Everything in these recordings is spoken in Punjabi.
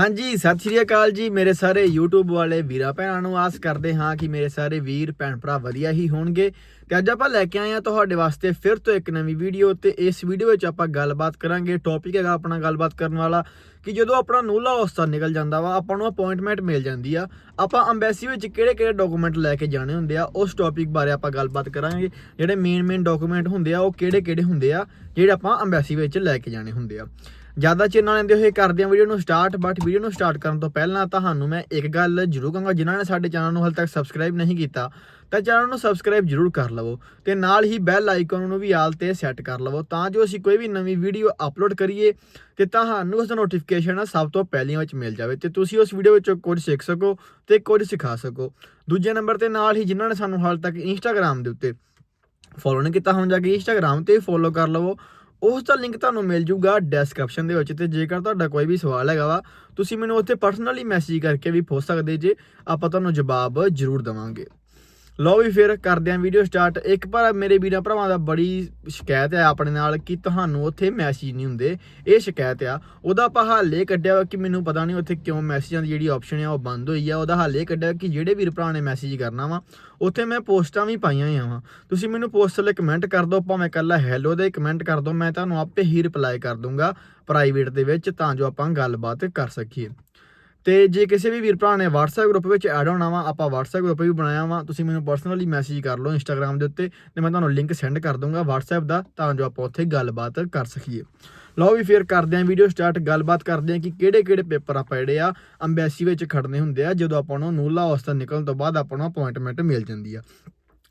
ਹਾਂਜੀ, ਸਤਿ ਸ਼੍ਰੀ ਅਕਾਲ ਜੀ ਮੇਰੇ ਸਾਰੇ YouTube ਵਾਲੇ ਵੀਰਾਂ ਭੈਣਾਂ ਨੂੰ ਆਸ ਕਰਦੇ ਹਾਂ ਕਿ ਮੇਰੇ ਸਾਰੇ ਵੀਰ, ਭੈਣ ਭਰਾ ਵਧੀਆ ਹੀ ਹੋਣਗੇ। ਤੇ ਅੱਜ ਆਪਾਂ ਲੈ ਕੇ ਆਏ ਹਾਂ ਤੁਹਾਡੇ ਵਾਸਤੇ ਫਿਰ ਤੋਂ ਇੱਕ ਨਵੀਂ ਵੀਡੀਓ ਤੇ ਇਸ ਵੀਡੀਓ ਵਿੱਚ ਆਪਾਂ ਗੱਲਬਾਤ ਕਰਾਂਗੇ। ਟੌਪਿਕ ਹੈਗਾ ਆਪਣਾ ਗੱਲਬਾਤ ਕਰਨ ਵਾਲਾ ਕਿ ਜਦੋਂ ਆਪਣਾ ਨੂਲਾ ਅਵਸਥਾ ਨਿਕਲ ਜਾਂਦਾ ਵਾ, ਆਪਾਂ ਨੂੰ ਅਪਾਇੰਟਮੈਂਟ ਮਿਲ ਜਾਂਦੀ ਆ। ਆਪਾਂ ਅੰਬੈਸੀ ਵਿੱਚ ਕਿਹੜੇ ਕਿਹੜੇ ਡਾਕੂਮੈਂਟ ਲੈ ਕੇ ਜਾਣੇ ਹੁੰਦੇ ਆ, ਉਸ ਟੌਪਿਕ ਬਾਰੇ ਆਪਾਂ ਗੱਲਬਾਤ ਕਰਾਂਗੇ। ਜਿਹੜੇ ਮੇਨ ਮੇਨ ਡਾਕੂਮੈਂਟ ਹੁੰਦੇ ਆ, ਉਹ ਕਿਹੜੇ ਕਿਹੜੇ ਹੁੰਦੇ ਆ, ਜਿਹੜੇ ਆਪਾਂ ਅੰਬੈਸੀ ਵਿੱਚ ਲੈ ਕੇ ਜਾਣੇ ਹੁੰਦੇ ਆ। ਜ਼ਿਆਦਾ ਚਿਰ ਨਾ ਲੈਂਦੇ ਹੋਏ ਕਰਦੇ ਹਾਂ ਵੀਡੀਓ ਨੂੰ ਸਟਾਰਟ ਬਟ ਵੀਡੀਓ ਨੂੰ ਸਟਾਰਟ ਕਰਨ ਤੋਂ ਪਹਿਲਾਂ ਤੁਹਾਨੂੰ ਮੈਂ ਇੱਕ ਗੱਲ ਜ਼ਰੂਰ ਕਹਾਂਗਾ, ਜਿਨ੍ਹਾਂ ਨੇ ਸਾਡੇ ਚੈਨਲ ਨੂੰ ਹਾਲੇ ਤੱਕ ਸਬਸਕ੍ਰਾਈਬ ਨਹੀਂ ਕੀਤਾ, ਤਾਂ ਚੈਨਲ ਨੂੰ ਸਬਸਕ੍ਰਾਈਬ ਜ਼ਰੂਰ ਕਰ ਲਵੋ ਤੇ ਨਾਲ ਹੀ ਬੈਲ ਆਈਕਨ ਨੂੰ ਵੀ ਆਲ ਤੇ ਸੈੱਟ ਕਰ ਲਵੋ ਤਾਂ ਜੋ ਅਸੀਂ ਕੋਈ ਵੀ ਨਵੀਂ ਵੀਡੀਓ ਅਪਲੋਡ ਕਰੀਏ ਤੇ ਤੁਹਾਨੂੰ ਉਸ ਦਾ ਨੋਟੀਫਿਕੇਸ਼ਨ ਸਭ ਤੋਂ ਪਹਿਲੀਆਂ ਵਿੱਚ ਮਿਲ ਜਾਵੇ ਤੇ ਤੁਸੀਂ ਉਸ ਵੀਡੀਓ ਵਿੱਚੋਂ ਕੁਝ ਸਿੱਖ ਸਕੋ ਤੇ ਕੁਝ ਸਿਖਾ ਸਕੋ। ਦੂਜੇ ਨੰਬਰ ਤੇ ਨਾਲ ਹੀ ਜਿਨ੍ਹਾਂ ਨੇ ਸਾਨੂੰ ਹਾਲੇ ਤੱਕ ਇੰਸਟਾਗ੍ਰam ਦੇ ਉੱਤੇ ਫੋਲੋ ਨਹੀਂ ਕੀਤਾ, ਹੁਣ ਜਾ ਕੇ ਇੰਸਟਾਗ੍ਰam ਤੇ ਫੋਲੋ ਕਰ ਲਵੋ। ਉਸ ਦਾ ਲਿੰਕ ਤੁਹਾਨੂੰ ਮਿਲ ਜੂਗਾ ਡਿਸਕ੍ਰਿਪਸ਼ਨ ਦੇ ਵਿੱਚ ਤੇ ਜੇਕਰ ਤੁਹਾਡਾ ਕੋਈ ਵੀ ਸਵਾਲ ਹੈਗਾ ਵਾ, ਤੁਸੀਂ ਮੈਨੂੰ ਉੱਥੇ ਪਰਸਨਲੀ ਮੈਸੇਜ ਕਰਕੇ ਵੀ ਪੁੱਛ ਸਕਦੇ ਜੇ, ਆਪਾਂ ਤੁਹਾਨੂੰ ਜਵਾਬ ਜ਼ਰੂਰ ਦਵਾਂਗੇ। ਲਓ ਵੀ ਫਿਰ ਕਰਦੇ ਆਂ ਵੀਡੀਓ ਸਟਾਰਟ ਇੱਕ ਪਰ ਮੇਰੇ ਵੀਰਾਂ ਭਰਾਵਾਂ ਦਾ ਬੜੀ ਸ਼ਿਕਾਇਤ ਹੈ ਆਪਣੇ ਨਾਲ ਕਿ ਤੁਹਾਨੂੰ ਉੱਥੇ ਮੈਸੇਜ ਨਹੀਂ ਹੁੰਦੇ। ਇਹ ਸ਼ਿਕਾਇਤ ਆ। ਉਹਦਾ ਆਪਾਂ ਹੱਲ ਇਹ ਕੱਢਿਆ ਵਾ ਕਿ ਮੈਨੂੰ ਪਤਾ ਨਹੀਂ ਉੱਥੇ ਕਿਉਂ ਮੈਸੇਜਾਂ ਦੀ ਜਿਹੜੀ ਆਪਸ਼ਨ ਆ ਉਹ ਬੰਦ ਹੋਈ ਆ। ਉਹਦਾ ਹੱਲ ਇਹ ਕੱਢਿਆ ਕਿ ਜਿਹੜੇ ਵੀਰ ਭਰਾ ਨੇ ਮੈਸੇਜ ਕਰਨਾ ਵਾ, ਉੱਥੇ ਮੈਂ ਪੋਸਟਾਂ ਵੀ ਪਾਈਆਂ ਹੋਈਆਂ ਵਾ। ਤੁਸੀਂ ਮੈਨੂੰ ਪੋਸਟ ਲਈ ਕਮੈਂਟ ਕਰ ਦਿਓ ਭਾਵੇਂ ਕੱਲਾ ਹੈਲੋ ਦੇ ਕਮੈਂਟ ਕਰ ਦਿਓ। ਮੈਂ ਤੁਹਾਨੂੰ ਆਪੇ ਹੀ ਰਿਪਲਾਈ ਕਰ ਦੂੰਗਾ ਪ੍ਰਾਈਵੇਟ ਦੇ ਵਿੱਚ, ਤਾਂ ਜੋ ਆਪਾਂ ਗੱਲਬਾਤ ਕਰ ਸਕੀਏ। ਤੇ ਜੇ ਕਿਸੇ ਵੀ ਵੀਰ ਭਰਾ ਨੇ WhatsApp ਗਰੁੱਪ ਵਿੱਚ ਐਡ ਹੋਣਾ ਵਾ, ਆਪਾਂ WhatsApp ਗਰੁੱਪ ਵੀ ਬਣਾਇਆ ਵਾ, ਤੁਸੀਂ ਮੈਨੂੰ ਪਰਸਨਲੀ ਮੈਸੇਜ ਕਰ ਲਓ Instagram ਦੇ ਉੱਤੇ ਤੇ ਮੈਂ ਤੁਹਾਨੂੰ ਲਿੰਕ ਸੈਂਡ ਕਰ ਦੂੰਗਾ WhatsApp ਦਾ ਤਾਂ ਜੋ ਆਪਾਂ ਉੱਥੇ ਗੱਲਬਾਤ ਕਰ ਸਕੀਏ। ਲਓ ਵੀ ਫਿਰ ਕਰਦੇ ਆਂ ਵੀਡੀਓ ਸਟਾਰਟ ਗੱਲਬਾਤ ਕਰਦੇ ਆਂ ਕਿ ਕਿਹੜੇ ਕਿਹੜੇ ਪੇਪਰ ਆਪਾਂ ਜਿਹੜੇ ਆ ਅੰਬੈਸੀ ਵਿੱਚ ਖੜਨੇ ਹੁੰਦੇ ਆ, ਜਦੋਂ ਆਪਾਂ ਨੂੰ ਨੂਲਾ ਅਵਸਥਾ ਨਿਕਲਣ ਤੋਂ ਬਾਅਦ ਆਪਾਂ ਨੂੰ ਅਪਾਇੰਟਮੈਂਟ ਮਿਲ ਜਾਂਦੀ ਆ।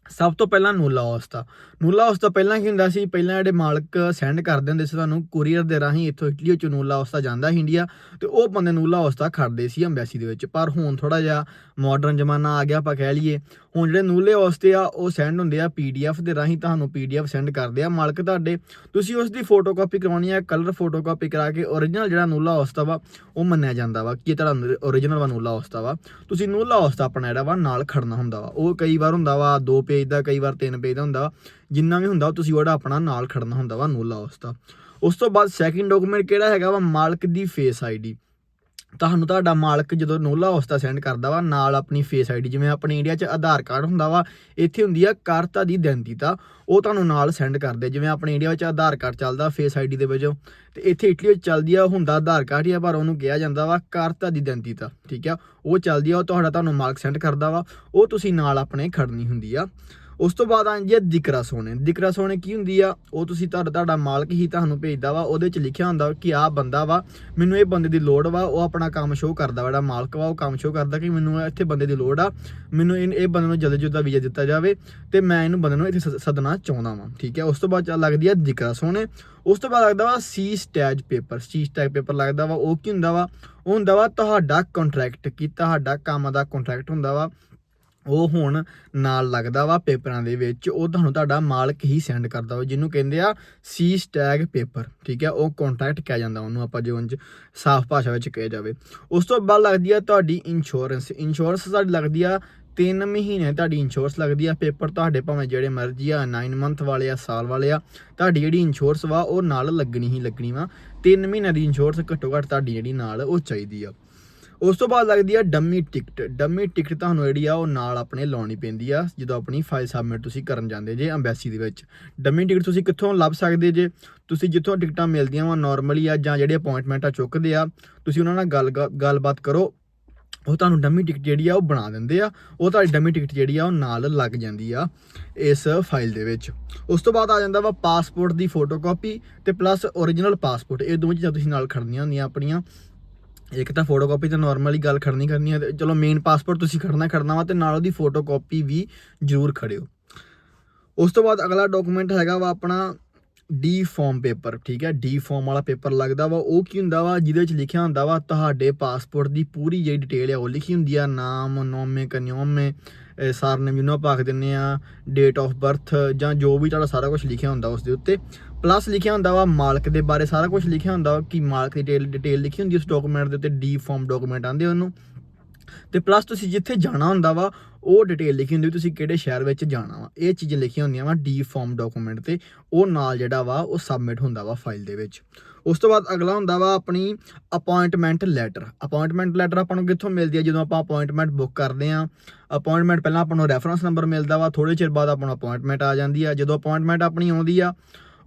ਸਭ ਤੋਂ ਪਹਿਲਾਂ ਨੂਲਾ ਔਸਤਾ ਨੂਲਾ ਔਸਤਾ ਪਹਿਲਾਂ ਕੀ ਹੁੰਦਾ ਸੀ? ਪਹਿਲਾਂ ਜਿਹੜੇ ਮਾਲਕ ਸੈਂਡ ਕਰਦੇ ਹੁੰਦੇ ਸੀ ਤੁਹਾਨੂੰ ਕੁਰੀਅਰ ਦੇ ਰਾਹੀਂ ਇੱਥੋਂ ਇਟਲੀ ਵਿੱਚ ਨੂਲਾ ਔਸਤਾ ਜਾਂਦਾ ਸੀ ਇੰਡੀਆ ਤੇ ਉਹ ਬੰਦੇ ਨੂਲਾ ਔਸਤਾ ਖੜਦੇ ਸੀ ਅੰਬੈਸੀ ਦੇ ਵਿੱਚ। ਪਰ ਹੁਣ ਥੋੜਾ ਜਿਹਾ ਮਾਡਰਨ ਜ਼ਮਾਨਾ ਆ ਗਿਆ, ਆਪਾਂ ਕਹਿ ਲਈਏ। ਹੁਣ ਜਿਹੜੇ ਨੂਲੇ ਔਸਤੇ ਆ, ਉਹ ਸੈਂਡ ਹੁੰਦੇ ਆ ਪੀਡੀਐਫ ਦੇ ਰਾਹੀਂ, ਤੁਹਾਨੂੰ ਪੀਡੀਐਫ ਸੈਂਡ ਕਰਦੇ ਆ ਮਾਲਕ ਤੁਹਾਡੇ। ਤੁਸੀਂ ਉਸ ਦੀ ਫੋਟੋਕਾਪੀ ਕਰਵਾਉਣੀ ਆ ਕਲਰ ਫੋਟੋਕਾਪੀ ਕਰਾ ਕੇ origignal ਜਿਹੜਾ ਨੂਲਾ ਔਸਤਾ ਵਾ, ਉਹ ਮੰਨਿਆ ਜਾਂਦਾ ਵਾ ਕਿ ਇਹ ਤੁਹਾਡਾ origignal ਵਾ, ਨੂਲਾ ਔਸਤਾ ਵਾ। ਤੁਸੀਂ ਨੂਲਾ ਔਸਤਾ ਆਪਣਾ ਜਿਹੜਾ ਵਾ ਨਾਲ ਖੜਨਾ ਹੁੰਦਾ ਵਾ। ਉਹ ਕਈ ਵਾਰ ਹੁੰਦਾ ਵਾ, ਦੋ ਪੇ ਪੇਜ ਦਾ ਕਈ ਵਾਰ ਤਿੰਨ ਪੇਜ ਦਾ ਹੁੰਦਾ, ਜਿੰਨਾ ਵੀ ਹੁੰਦਾ, ਤੁਸੀਂ ਉਹਦਾ ਆਪਣਾ ਨਾਲ ਖੜਨਾ ਹੁੰਦਾ ਵਾ ਨੂਲਾ ਅਵਸਥਾ ਉਸ ਤੋਂ ਬਾਅਦ ਸੈਕਿੰਡ ਡਾਕੂਮੈਂਟ ਕਿਹੜਾ ਹੈਗਾ ਵਾ? ਮਾਲਕ ਦੀ ਫੇਸ ਆਈਡੀ ਤੁਹਾਨੂੰ ਤੁਹਾਡਾ ਮਾਲਕ ਜਦੋਂ ਨੂਲਾ ਅਵਸਥਾ ਸੈਂਡ ਕਰਦਾ ਵਾ, ਨਾਲ ਆਪਣੀ ਫੇਸ ਆਈਡੀ ਜਿਵੇਂ ਆਪਣੇ ਇੰਡੀਆ 'ਚ ਆਧਾਰ ਕਾਰਡ ਹੁੰਦਾ ਵਾ, ਇੱਥੇ ਹੁੰਦੀ ਆ ਕਰਤਾ ਦੀ ਦੈਂਤੀਤਾ ਉਹ ਤੁਹਾਨੂੰ ਨਾਲ ਸੈਂਡ ਕਰਦੇ ਜਿਵੇਂ ਆਪਣੇ ਇੰਡੀਆ ਵਿੱਚ ਆਧਾਰ ਕਾਰਡ ਚੱਲਦਾ ਫੇਸ ਆਈਡੀ ਦੇ ਵਜੋਂ, ਤੇ ਇੱਥੇ ਇਟਲੀ ਵਿੱਚ ਚੱਲਦੀ ਆ, ਹੁੰਦਾ ਆਧਾਰ ਕਾਰਡ ਹੀ ਆ, ਪਰ ਉਹਨੂੰ ਕਿਹਾ ਜਾਂਦਾ ਵਾ ਕਰਤਾ ਦੀ ਦੈਂਤੀਤਾ ਠੀਕ ਆ? ਉਹ ਚੱਲਦੀ ਆ, ਉਹ ਤੁਹਾਡਾ ਤੁਹਾਨੂੰ ਮਾਲਕ ਸੈਂਡ ਕਰਦਾ ਵਾ, ਉਹ ਤੁਸੀਂ ਨਾਲ ਆਪਣੇ ਖੜਨੀ ਹੁੰਦੀ ਆ। ਉਸ ਤੋਂ ਬਾਅਦ ਆਉਂਦੀ ਹੈ ਦਿਕਰਾ ਸੋਨੇ। ਦਿਕਰਾ ਸੋਨੇ ਕੀ ਹੁੰਦੀ ਆ? ਉਹ ਤੁਸੀਂ ਤੁਹਾਡਾ ਤੁਹਾਡਾ ਮਾਲਕ ਹੀ ਤੁਹਾਨੂੰ ਭੇਜਦਾ ਵਾ, ਉਹਦੇ ਵਿੱਚ ਲਿਖਿਆ ਹੁੰਦਾ ਕਿ ਆਹ ਬੰਦਾ ਵਾ, ਮੈਨੂੰ ਇਹ ਬੰਦੇ ਦੀ ਲੋੜ ਵਾ, ਉਹ ਆਪਣਾ ਕੰਮ ਸ਼ੋਅ ਕਰਦਾ ਵਾ, ਜਿਹੜਾ ਮਾਲਕ ਵਾ, ਉਹ ਕੰਮ ਸ਼ੋਅ ਕਰਦਾ ਕਿ ਮੈਨੂੰ ਇੱਥੇ ਬੰਦੇ ਦੀ ਲੋੜ ਆ, ਮੈਨੂੰ ਇਹ ਇਹ ਬੰਦੇ ਨੂੰ ਜਲਦੀ ਜਲਦੀ ਵੀਜ਼ਾ ਦਿੱਤਾ ਜਾਵੇ ਤੇ ਮੈਂ ਇਹਨੂੰ ਬੰਦੇ ਨੂੰ ਇੱਥੇ ਸੱਦ- ਸੱਦਣਾ ਚਾਹੁੰਦਾ ਵਾਂ, ਠੀਕ ਹੈ ਉਸ ਤੋਂ ਬਾਅਦ ਚੱਲ ਲੱਗਦੀ ਆ ਦਿਕਰਾ ਸੋਨੇ। ਉਸ ਤੋਂ ਬਾਅਦ ਲੱਗਦਾ ਵਾ ਸੀ ਸਟੈਜ ਪੇਪਰ ਸੀ ਸਟੈਜ ਪੇਪਰ ਲੱਗਦਾ ਵਾ, ਉਹ ਕੀ ਹੁੰਦਾ ਵਾ? ਉਹ ਹੁੰਦਾ ਵਾ ਤੁਹਾਡਾ ਕੰਟਰੈਕਟ ਕੀ ਤੁਹਾਡਾ ਕੰਮ ਦਾ ਕੰਟਰੈਕਟ ਹੁੰਦਾ ਵਾ। ਉਹ ਹੁਣ ਨਾਲ ਲੱਗਦਾ ਵਾ ਪੇਪਰਾਂ ਦੇ ਵਿੱਚ, ਉਹ ਤੁਹਾਨੂੰ ਤੁਹਾਡਾ ਮਾਲਕ ਹੀ ਸੈਂਡ ਕਰਦਾ ਵਾ, ਜਿਹਨੂੰ ਕਹਿੰਦੇ ਆ ਸੀ ਸਟੈਗ ਪੇਪਰ ਠੀਕ ਹੈ, ਉਹ ਕੰਟਰੈਕਟ ਕਿਹਾ ਜਾਂਦਾ ਉਹਨੂੰ ਆਪਾਂ ਜੇ ਉਂਝ ਸਾਫ਼ ਭਾਸ਼ਾ ਵਿੱਚ ਕਿਹਾ ਜਾਵੇ। ਉਸ ਤੋਂ ਬਾਅਦ ਲੱਗਦੀ ਆ ਤੁਹਾਡੀ ਇੰਸ਼ੋਰੈਂਸ ਇੰਸ਼ੋਰੈਂਸ ਤੁਹਾਡੀ ਲੱਗਦੀ ਆ 3 ਮਹੀਨੇ ਤੁਹਾਡੀ ਇੰਸ਼ੋਰੈਂਸ ਲੱਗਦੀ ਆ, ਪੇਪਰ ਤੁਹਾਡੇ ਭਾਵੇਂ ਜਿਹੜੇ ਮਰਜ਼ੀ ਆ 9 ਮੰਥ ਵਾਲੇ ਆ, ਸਾਲ ਵਾਲੇ ਆ, ਤੁਹਾਡੀ ਜਿਹੜੀ ਇੰਸ਼ੋਰੈਂਸ ਵਾ ਉਹ ਨਾਲ ਲੱਗਣੀ ਹੀ ਲੱਗਣੀ ਵਾ 3 ਮਹੀਨੇ ਦੀ ਇੰਸ਼ੋਰੈਂਸ ਘੱਟੋ ਘੱਟ ਤੁਹਾਡੀ ਜਿਹੜੀ ਨਾਲ ਉਹ ਚਾਹੀਦੀ ਆ। ਉਸ ਤੋਂ ਬਾਅਦ ਲੱਗਦੀ ਆ ਡੰਮੀ ਟਿਕਟ। ਡੰਮੀ ਟਿਕਟ ਤੁਹਾਨੂੰ ਜਿਹੜੀ ਆ ਉਹ ਨਾਲ ਆਪਣੇ ਲਾਉਣੀ ਪੈਂਦੀ ਆ, ਜਦੋਂ ਆਪਣੀ ਫਾਈਲ ਸਬਮਿਟ ਤੁਸੀਂ ਕਰਨ ਜਾਂਦੇ ਜੇ ਅੰਬੈਸੀ ਦੇ ਵਿੱਚ। ਡੰਮੀ ਟਿਕਟ ਤੁਸੀਂ ਕਿੱਥੋਂ ਲੱਭ ਸਕਦੇ ਜੇ? ਤੁਸੀਂ ਜਿੱਥੋਂ ਟਿਕਟਾਂ ਮਿਲਦੀਆਂ ਵਾ ਨਾਰਮਲੀ ਆ ਜਾਂ ਜਿਹੜੇ ਅਪਾਇੰਟਮੈਂਟਾਂ ਚੁੱਕਦੇ ਆ, ਤੁਸੀਂ ਉਹਨਾਂ ਨਾਲ ਗੱਲ ਗੱਲਬਾਤ ਕਰੋ। ਉਹ ਤੁਹਾਨੂੰ ਡੰਮੀ ਟਿਕਟ ਜਿਹੜੀ ਆ ਉਹ ਬਣਾ ਦਿੰਦੇ ਆ। ਉਹ ਤੁਹਾਡੀ ਡੰਮੀ ਟਿਕਟ ਜਿਹੜੀ ਆ ਉਹ ਨਾਲ ਲੱਗ ਜਾਂਦੀ ਆ ਇਸ ਫਾਈਲ ਦੇ ਵਿੱਚ। ਉਸ ਤੋਂ ਬਾਅਦ ਆ ਜਾਂਦਾ ਵਾ ਪਾਸਪੋਰਟ ਦੀ ਫੋਟੋਕਾਪੀ ਤੇ ਪਲੱਸ origignal ਪਾਸਪੋਰਟ ਇਹ ਦੋਵੇਂ ਚੀਜ਼ਾਂ ਤੁਸੀਂ ਨਾਲ ਖੜਨੀਆਂ ਹੁੰਦੀਆਂ ਆਪਣੀਆਂ। ਇੱਕ ਤਾਂ ਫੋਟੋਕਾਪੀ ਤਾਂ ਨਾਰਮਲੀ ਗੱਲ ਖੜਨੀ ਕਰਨੀ ਹੈ ਤੇ ਚਲੋ ਮੇਨ ਪਾਸਪੋਰਟ ਤੁਸੀਂ ਖੜਨਾ ਖੜਨਾ ਵਾ ਤੇ ਨਾਲ ਉਹਦੀ ਫੋਟੋਕਾਪੀ ਵੀ ਜ਼ਰੂਰ ਖੜਿਓ। ਉਸ ਤੋਂ ਬਾਅਦ ਅਗਲਾ ਡਾਕੂਮੈਂਟ ਹੈਗਾ ਵਾ ਆਪਣਾ ਡੀ ਫਾਰਮ ਪੇਪਰ ਠੀਕ ਹੈ? ਡੀ ਫਾਰਮ ਵਾਲਾ ਪੇਪਰ ਲੱਗਦਾ ਵਾ, ਉਹ ਕੀ ਹੁੰਦਾ ਵਾ? ਜਿਹਦੇ ਵਿੱਚ ਲਿਖਿਆ ਹੁੰਦਾ ਵਾ, ਤੁਹਾਡੇ ਪਾਸਪੋਰਟ ਦੀ ਪੂਰੀ ਜਿਹੜੀ ਡਿਟੇਲ ਹੈ ਉਹ ਲਿਖੀ ਹੁੰਦੀ ਆ, ਨਾਮ, ਨੋਮੇ, ਕਨਿਓਮੇ ਸਰਨੇਮ ਜਿਹਨੂੰ ਆਪਾਂ ਆਖ ਦਿੰਨੇ ਆ ਡੇਟ ਆਫ ਬਰਥ ਜਾਂ ਜੋ ਵੀ ਤੁਹਾਡਾ ਸਾਰਾ ਕੁਝ ਲਿਖਿਆ ਹੁੰਦਾ ਉਸ ਦੇ ਉੱਤੇ। ਪਲੱਸ ਲਿਖਿਆ ਹੁੰਦਾ ਵਾ ਮਾਲਕ ਦੇ ਬਾਰੇ, ਸਾਰਾ ਕੁਝ ਲਿਖਿਆ ਹੁੰਦਾ ਵਾ ਕਿ ਮਾਲਕ ਦੀ ਡਿਟੇਲ ਡਿਟੇਲ ਲਿਖੀ ਹੁੰਦੀ ਉਸ ਡਾਕੂਮੈਂਟ ਦੇ ਉੱਤੇ ਡੀ ਫਾਰਮ ਡਾਕੂਮੈਂਟ ਆਂਦੇ ਉਹਨੂੰ। ਤੇ ਪਲੱਸ ਤੁਸੀਂ ਜਿੱਥੇ ਜਾਣਾ ਹੁੰਦਾ ਵਾ, ਉਹ ਡਿਟੇਲ ਲਿਖੀ ਹੁੰਦੀ ਤੁਸੀਂ ਕਿਹੜੇ ਸ਼ਹਿਰ ਵਿੱਚ ਜਾਣਾ ਵਾ। ਇਹ ਚੀਜ਼ਾਂ ਲਿਖੀਆਂ ਹੁੰਦੀਆਂ ਵਾ ਡੀ ਫਾਰਮ ਡਾਕੂਮੈਂਟ ਤੇ, ਉਹ ਨਾਲ ਜਿਹੜਾ ਵਾ, ਉਹ ਸਬਮਿਟ ਹੁੰਦਾ ਵਾ ਫਾਈਲ ਦੇ ਵਿੱਚ। ਉਸ ਤੋਂ ਬਾਅਦ ਅਗਲਾ ਹੁੰਦਾ ਵਾ ਆਪਣੀ ਅਪਾਇੰਟਮੈਂਟ ਲੈਟਰ ਅਪਾਇੰਟਮੈਂਟ ਲੈਟਰ ਆਪਾਂ ਨੂੰ ਕਿੱਥੋਂ ਮਿਲਦੀ ਹੈ ਜਦੋਂ ਆਪਾਂ ਅਪਾਇੰਟਮੈਂਟ ਬੁੱਕ ਕਰਦੇ ਆ ਅਪਾਇੰਟਮੈਂਟ ਪਹਿਲਾਂ ਆਪਾਂ ਨੂੰ ਰੈਫਰੈਂਸ ਨੰਬਰ ਮਿਲਦਾ ਵਾ ਥੋੜੇ ਚਿਰ ਬਾਅਦ ਆਪਾਂ ਨੂੰ ਅਪਾਇੰਟਮੈਂਟ ਆ ਜਾਂਦੀ ਆ। ਜਦੋਂ ਅਪਾਇੰਟਮੈਂਟ ਆਪਣੀ ਆਉਂਦੀ ਆ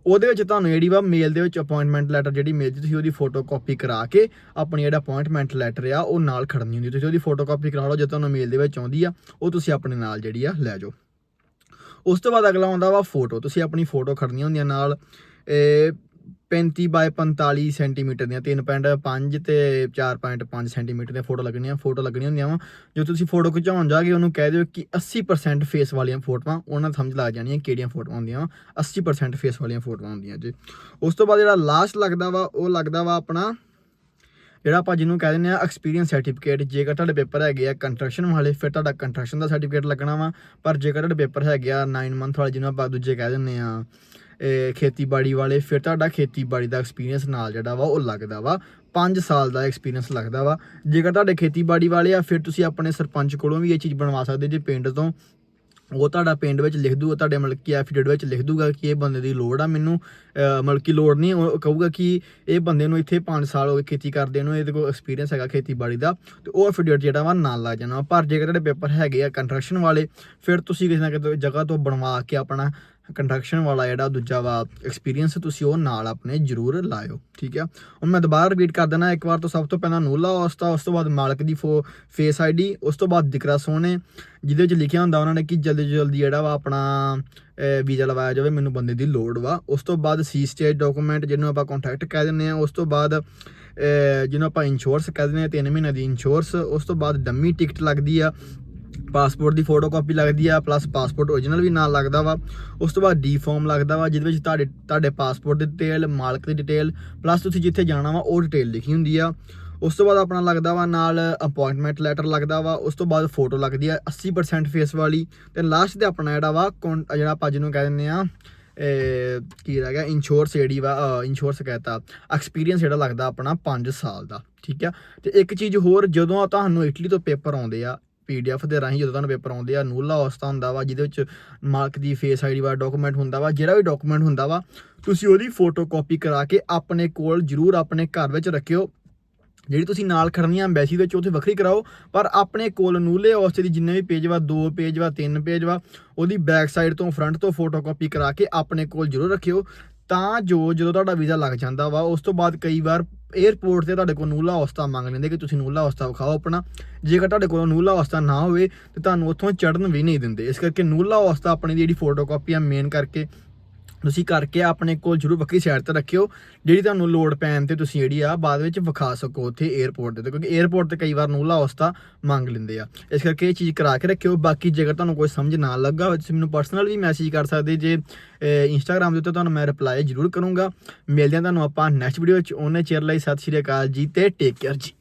ਉਹਦੇ ਵਿੱਚ ਤੁਹਾਨੂੰ ਜਿਹੜੀ ਵਾ ਮੇਲ ਦੇ ਵਿੱਚ ਅਪਾਇੰਟਮੈਂਟ ਲੈਟਰ ਜਿਹੜੀ ਮਿਲਦੀ, ਤੁਸੀਂ ਉਹਦੀ ਫੋਟੋ ਕਾਪੀ ਕਰਾ ਕੇ ਆਪਣੀ ਜਿਹੜਾ ਅਪਾਇੰਟਮੈਂਟ ਲੈਟਰ ਆ, ਉਹ ਨਾਲ ਖੜਨੀ ਹੁੰਦੀ ਤੁਸੀਂ ਉਹਦੀ ਫੋਟੋ ਕਾਪੀ ਕਰਾ ਲਓ, ਜੇ ਤੁਹਾਨੂੰ ਮੇਲ ਦੇ ਵਿੱਚ ਆਉਂਦੀ ਆ, ਉਹ ਤੁਸੀਂ ਆਪਣੇ ਨਾਲ ਜਿਹੜੀ ਆ ਲੈ ਜਾਓ। ਉਸ ਤੋਂ ਬਾਅਦ ਅਗਲਾ ਆਉਂਦਾ ਵਾ ਫੋਟੋ ਤੁਸੀਂ ਆਪਣੀ ਫੋਟੋ ਖੜਨੀਆਂ ਹੁੰਦੀਆਂ ਨਾਲ। ਇਹ 35 ਬਾਏ 45 ਸੈਂਟੀਮੀਟਰ ਦੀਆਂ 3.5 ਤੇ 4.5 ਸੈਂਟੀਮੀਟਰ ਦੀਆਂ ਫੋਟੋ ਲੱਗਣੀਆਂ ਫੋਟੋ ਲੱਗਣੀਆਂ ਹੁੰਦੀਆਂ ਵਾ। ਜੋ ਤੁਸੀਂ ਫੋਟੋ ਖਿਚਾਉਣ ਜਾਗੇ ਉਹਨੂੰ ਕਹਿ ਦਿਓ ਕਿ 80% ਫੇਸ ਵਾਲੀਆਂ ਫੋਟੋਆਂ, ਉਹਨਾਂ ਨੂੰ ਸਮਝ ਲੱਗ ਜਾਣੀਆਂ ਕਿਹੜੀਆਂ ਫੋਟੋਆਂ ਹੁੰਦੀਆਂ ਵਾ। 80% ਫੇਸ ਵਾਲੀਆਂ ਫੋਟੋਆਂ ਹੁੰਦੀਆਂ ਜੀ। ਉਸ ਤੋਂ ਬਾਅਦ ਜਿਹੜਾ ਲਾਸਟ ਲੱਗਦਾ ਵਾ, ਉਹ ਲੱਗਦਾ ਵਾ ਆਪਣਾ, ਜਿਹੜਾ ਆਪਾਂ ਜਿਹਨੂੰ ਕਹਿ ਦਿੰਦੇ ਆ ਐਕਸਪੀਰੀਅੰਸ ਸਰਟੀਫਿਕੇਟ ਜੇਕਰ ਤੁਹਾਡੇ ਪੇਪਰ ਹੈਗੇ ਆ ਕੰਸਟਰਕਸ਼ਨ ਵਾਲੇ, ਫਿਰ ਤੁਹਾਡਾ ਕੰਸਟਰਕਸ਼ਨ ਦਾ ਸਰਟੀਫਿਕੇਟ ਲੱਗਣਾ ਵਾ। ਪਰ ਜੇਕਰ ਤੁਹਾਡੇ ਪੇਪਰ ਹੈਗੇ ਆ 9 ਮੰਥ ਵਾਲੇ ਜਿਹਨੂੰ ਆਪਾਂ ਦੂਜੇ ਕਹਿ ਦਿੰਦੇ ਆ ਖੇਤੀਬਾੜੀ ਵਾਲੇ, ਫਿਰ ਤੁਹਾਡਾ ਖੇਤੀਬਾੜੀ ਦਾ ਐਕਸਪੀਰੀਅੰਸ ਨਾਲ ਜਿਹੜਾ ਵਾ, ਉਹ ਲੱਗਦਾ ਵਾ। 5 ਸਾਲ ਦਾ ਐਕਸਪੀਰੀਅੰਸ ਲੱਗਦਾ ਵਾ। ਜੇਕਰ ਤੁਹਾਡੇ ਖੇਤੀਬਾੜੀ ਵਾਲੇ ਆ, ਫਿਰ ਤੁਸੀਂ ਆਪਣੇ ਸਰਪੰਚ ਕੋਲੋਂ ਵੀ ਇਹ ਚੀਜ਼ ਬਣਵਾ ਸਕਦੇ ਜੇ ਪਿੰਡ ਤੋਂ। ਉਹ ਤੁਹਾਡਾ ਪਿੰਡ ਵਿੱਚ ਲਿਖ ਦੂਗਾ ਤੁਹਾਡੇ ਮਤਲਬ ਕਿ ਐਫੀਡੇਵਿਟ ਵਿੱਚ ਲਿਖ ਦੂਗਾ ਕਿ ਇਹ ਬੰਦੇ ਦੀ ਲੋੜ ਆ, ਮੈਨੂੰ ਮਤਲਬ ਕਿ ਲੋੜ ਨਹੀਂ। ਉਹ ਕਹੂਗਾ ਕਿ ਇਹ ਬੰਦੇ ਨੂੰ ਇੱਥੇ 5 ਸਾਲ ਹੋ ਗਏ ਖੇਤੀ ਕਰਦੇ ਨੂੰ, ਇਹਦੇ ਕੋਲ ਐਕਸਪੀਰੀਅੰਸ ਹੈਗਾ ਖੇਤੀਬਾੜੀ ਦਾ, ਤੇ ਉਹ ਐਫੀਡੇਵਿਟ ਜਿਹੜਾ ਵਾ ਨਾਲ ਲੱਗ ਜਾਣਾ। ਪਰ ਜੇਕਰ ਤੁਹਾਡੇ ਪੇਪਰ ਹੈਗੇ ਆ ਕੰਸਟਰਕਸ਼ਨ ਵਾਲੇ, ਫਿਰ ਤੁਸੀਂ ਕਿਸੇ ਨਾ ਕਿਸੇ ਜਗ੍ਹਾ ਤੋਂ ਬਣਵਾ ਕੇ ਆਪਣਾ ਕੰਡਕਸ਼ਨ ਵਾਲਾ ਜਿਹੜਾ ਦੂਜਾ ਵਾ ਐਕਸਪੀਰੀਅੰਸ ਤੁਸੀਂ ਉਹ ਨਾਲ ਆਪਣੇ ਜ਼ਰੂਰ ਲਾਇਓ, ਠੀਕ ਆ? ਹੁਣ ਮੈਂ ਦੁਬਾਰਾ ਰਿਪੀਟ ਕਰ ਦਿੰਦਾ, ਇੱਕ ਵਾਰ ਤੋਂ ਸਭ ਤੋਂ ਪਹਿਲਾਂ ਨੂਲਾ ਉਸਤਾ ਉਸ ਤੋਂ ਬਾਅਦ ਮਾਲਕ ਦੀ ਫੋ ਫੇਸ ਆਈਡੀ ਉਸ ਤੋਂ ਬਾਅਦ ਦਿਕਰਾ ਸੋਹਣੇ, ਜਿਹਦੇ ਵਿੱਚ ਲਿਖਿਆ ਹੁੰਦਾ ਉਹਨਾਂ ਨੇ ਕਿ ਜਲਦੀ ਤੋਂ ਜਲਦੀ ਜਿਹੜਾ ਵਾ ਆਪਣਾ ਵੀਜ਼ਾ ਲਵਾਇਆ ਜਾਵੇ, ਮੈਨੂੰ ਬੰਦੇ ਦੀ ਲੋੜ ਵਾ। ਉਸ ਤੋਂ ਬਾਅਦ ਸੀ ਸਟੇਜ ਡਾਕੂਮੈਂਟ ਜਿਹਨੂੰ ਆਪਾਂ ਕੰਟੈਕਟ ਕਹਿ ਦਿੰਦੇ ਆ ਉਸ ਤੋਂ ਬਾਅਦ ਜਿਹਨੂੰ ਆਪਾਂ ਇੰਸ਼ੋਰੈਂਸ ਕਹਿ ਦਿੰਦੇ ਆ 3 ਮਹੀਨੇ ਦੀ ਇੰਸ਼ੋਰੈਂਸ ਉਸ ਤੋਂ ਬਾਅਦ ਡੰਮੀ ਟਿਕਟ ਲੱਗਦੀ ਆ ਪਾਸਪੋਰਟ ਦੀ ਫੋਟੋਕਾਪੀ ਲੱਗਦੀ ਆ ਪਲੱਸ ਪਾਸਪੋਰਟ ਓਰੀਜਨਲ ਵੀ ਨਾਲ ਲੱਗਦਾ ਵਾ। ਉਸ ਤੋਂ ਬਾਅਦ ਡੀ ਫਾਰਮ ਲੱਗਦਾ ਵਾ, ਜਿਹਦੇ ਵਿੱਚ ਤੁਹਾਡੇ ਤੁਹਾਡੇ ਪਾਸਪੋਰਟ ਦੀ ਡਿਟੇਲ ਮਾਲਕ ਦੀ ਡਿਟੇਲ ਪਲੱਸ ਤੁਸੀਂ ਜਿੱਥੇ ਜਾਣਾ ਵਾ, ਉਹ ਡਿਟੇਲ ਲਿਖੀ ਹੁੰਦੀ ਆ। ਉਸ ਤੋਂ ਬਾਅਦ ਆਪਣਾ ਲੱਗਦਾ ਵਾ ਨਾਲ ਅਪਾਇੰਟਮੈਂਟ ਲੈਟਰ ਲੱਗਦਾ ਵਾ, ਉਸ ਤੋਂ ਬਾਅਦ ਫੋਟੋ ਲੱਗਦੀ ਆ 80% ਫੇਸ ਵਾਲੀ। ਤੇ ਲਾਸਟ ਤੇ ਆਪਣਾ ਜਿਹੜਾ ਵਾ ਕੌਨ- ਜਿਹੜਾ ਆਪਾਂ ਜਿਹਨੂੰ ਕਹਿ ਦਿੰਦੇ ਆ ਕੀ ਰਹਿ ਗਿਆ ਇੰਸ਼ੋਰੈਂਸ ਜਿਹੜੀ ਵਾ ਇੰਸ਼ੋਰੈਂਸ ਕਹਤਾ। ਐਕਸਪੀਰੀਅੰਸ ਜਿਹੜਾ ਲੱਗਦਾ ਆਪਣਾ 5 ਸਾਲ ਦਾ, ਠੀਕ ਆ? ਤੇ ਇੱਕ ਚੀਜ਼ ਹੋਰ, ਜਦੋਂ ਤੁਹਾਨੂੰ ਇਟਲੀ ਤੋਂ ਪੇਪਰ ਆਉਂਦੇ ਆ ਪੀਡੀਐਫ ਦੇ ਰਾਹੀਂ ਜਦੋਂ ਤੁਹਾਨੂੰ ਪੇਪਰ ਆਉਂਦੇ ਆ ਨੂਲਾ ਉਸਤਾ ਹੁੰਦਾ ਵਾ, ਜਿਹਦੇ ਵਿੱਚ ਮਾਰਕ ਦੀ ਫੇਸ ਆਈਡੀ ਵਾਲਾ ਡਾਕੂਮੈਂਟ ਹੁੰਦਾ ਵਾ, ਜਿਹੜਾ ਵੀ ਡਾਕੂਮੈਂਟ ਹੁੰਦਾ ਵਾ, ਤੁਸੀਂ ਉਹਦੀ ਫੋਟੋ ਕਾਪੀ ਕਰਾ ਕੇ ਆਪਣੇ ਕੋਲ ਜ਼ਰੂਰ ਆਪਣੇ ਘਰ ਵਿੱਚ ਰੱਖਿਓ। ਜਿਹੜੀ ਤੁਸੀਂ ਨਾਲ ਖੜਨੀ ਆ ਐਮਬੈਸੀ ਵਿੱਚ, ਉੱਥੇ ਵੱਖਰੀ ਕਰਾਓ, ਪਰ ਆਪਣੇ ਕੋਲ ਨੂਲੇ ਔਸਤੇ ਦੀ ਜਿੰਨੇ ਵੀ ਪੇਜ ਵਾ, ਦੋ ਪੇਜ ਵਾ, ਤਿੰਨ ਪੇਜ ਵਾ, ਉਹਦੀ ਬੈਕ ਸਾਈਡ ਤੋਂ ਫਰੰਟ ਤੋਂ ਫੋਟੋ ਕਾਪੀ ਕਰਾ ਕੇ ਆਪਣੇ ਕੋਲ ਜ਼ਰੂਰ ਰੱਖਿਓ। ਤਾਂ ਜੋ ਜਦੋਂ ਤੁਹਾਡਾ ਵੀਜ਼ਾ ਲੱਗ ਜਾਂਦਾ ਵਾ, ਉਸ ਤੋਂ ਬਾਅਦ ਕਈ ਵਾਰ 에ਅਰਪੋਰਟ ਤੇ ਤੁਹਾਡੇ ਕੋਲ ਨੂਲਾ ਉਸਤਾ ਮੰਗ ਲੈਂਦੇ ਕਿ ਤੁਸੀਂ ਨੂਲਾ ਉਸਤਾ ਵਿਖਾਓ ਆਪਣਾ। ਜੇਕਰ ਤੁਹਾਡੇ ਕੋਲ ਨੂਲਾ ਉਸਤਾ ਨਾ ਹੋਵੇ, ਤੇ ਤੁਹਾਨੂੰ ਉੱਥੋਂ ਚੜਨ ਵੀ ਨਹੀਂ ਦਿੰਦੇ। ਇਸ ਕਰਕੇ ਨੂਲਾ ਉਸਤਾ ਆਪਣੀ ਜਿਹੜੀ ਫੋਟੋ ਕਾਪੀ ਆ ਮੇਨ ਕਰਕੇ ਤੁਸੀਂ ਕਰਕੇ ਆਪਣੇ ਕੋਲ ਜ਼ਰੂਰ ਵੱਖਰੀ ਸਾਈਡ ਤੇ ਰੱਖਿਓ। ਜਿਹੜੀ ਤੁਹਾਨੂੰ ਲੋਡ ਪੈਣ ਤੇ ਤੁਸੀਂ ਜਿਹੜੀ ਆ ਬਾਅਦ ਵਿੱਚ ਵਿਖਾ ਸਕੋ ਉੱਥੇ 에ਅਰਪੋਰਟ ਤੇ, ਕਿਉਂਕਿ 에ਅਰਪੋਰਟ ਤੇ ਕਈ ਵਾਰ ਨੂਲਾ ਉਸਤਾ ਮੰਗ ਲੈਂਦੇ ਆ। ਇਸ ਕਰਕੇ ਇਹ ਚੀਜ਼ ਕਰਾ ਕੇ ਰੱਖਿਓ। ਬਾਕੀ ਜੇਕਰ ਤੁਹਾਨੂੰ ਕੋਈ ਸਮਝ ਨਾ ਲੱਗਾ ਹੋਵੇ ਤੁਸੀਂ ਮੈਨੂੰ ਪਰਸਨਲ ਵੀ ਮੈਸੇਜ ਕਰ ਸਕਦੇ ਜੇ ਇੰਸਟਾਗ੍ਰam ਦੇ ਉੱਤੇ ਤੁਹਾਨੂੰ ਮੈਂ ਰਿਪਲਾਈ ਜ਼ਰੂਰ ਕਰੂੰਗਾ। ਮਿਲਦੇ ਹਾਂ ਤੁਹਾਨੂੰ ਆਪਾਂ ਨੈਕਸਟ ਵੀਡੀਓ ਵਿੱਚ। ਉਹਨੇ ਚਿਰ ਲਈ ਸਤਿ ਸ਼੍ਰੀ ਅਕਾਲ ਜੀ ਤੇ ਟੇਕ ਕੇਅਰ ਜੀ।